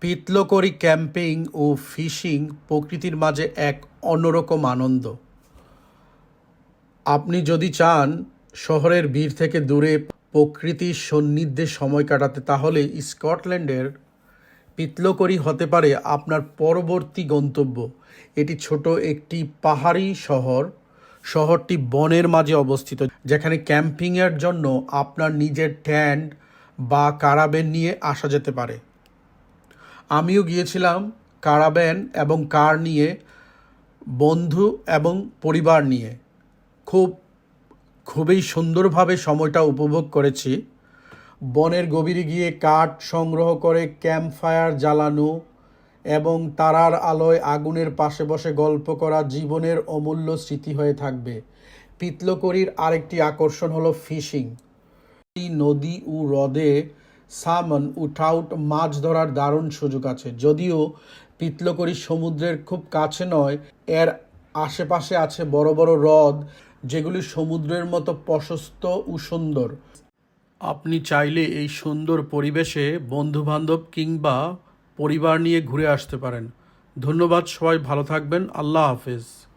পিতলকরি camping ও fishing প্রকৃতির মাঝে এক অন্যরকম আনন্দ। আপনি যদি চান শহরের ভিড় থেকে দূরে প্রকৃতির সন্নিধ্যে সময় কাটাতে, তাহলে স্কটল্যান্ডের পিতলকরি হতে পারে আপনার পরবর্তী গন্তব্য। এটি ছোট একটি পাহাড়ি শহর। শহরটি বনের মাঝে অবস্থিত, যেখানে ক্যাম্পিংয়ের জন্য আপনার নিজের ট্যান্ট বা কারাবেন নিয়ে আসা যেতে পারে। আমিও গিয়েছিলাম কারাবেন এবং কার নিয়ে, বন্ধু এবং পরিবার নিয়ে। খুব, খুবই সুন্দরভাবে সময়টা উপভোগ করেছি। বনের গভীরে গিয়ে কাঠ সংগ্রহ করে ক্যাম্প ফায়ার জ্বালানো এবং তারার আলোয় আগুনের পাশে বসে গল্প করা জীবনের অমূল্য স্মৃতি হয়ে থাকবে। পিতলকরির আরেকটি আকর্ষণ হলো ফিশিং। নদী ও হ্রদে সামন ট্রাউট মাছ ধরার দারুণ সুযোগ আছে। যদিও পিতলকরি সমুদ্রের খুব কাছে নয়, এর আশেপাশে আছে বড় বড় হ্রদ যেগুলি সমুদ্রের মতো প্রশস্ত ও সুন্দর। আপনি চাইলে এই সুন্দর পরিবেশে বন্ধুবান্ধব কিংবা পরিবার নিয়ে ঘুরে আসতে পারেন। ধন্যবাদ সবাই, ভালো থাকবেন। আল্লাহ হাফেজ।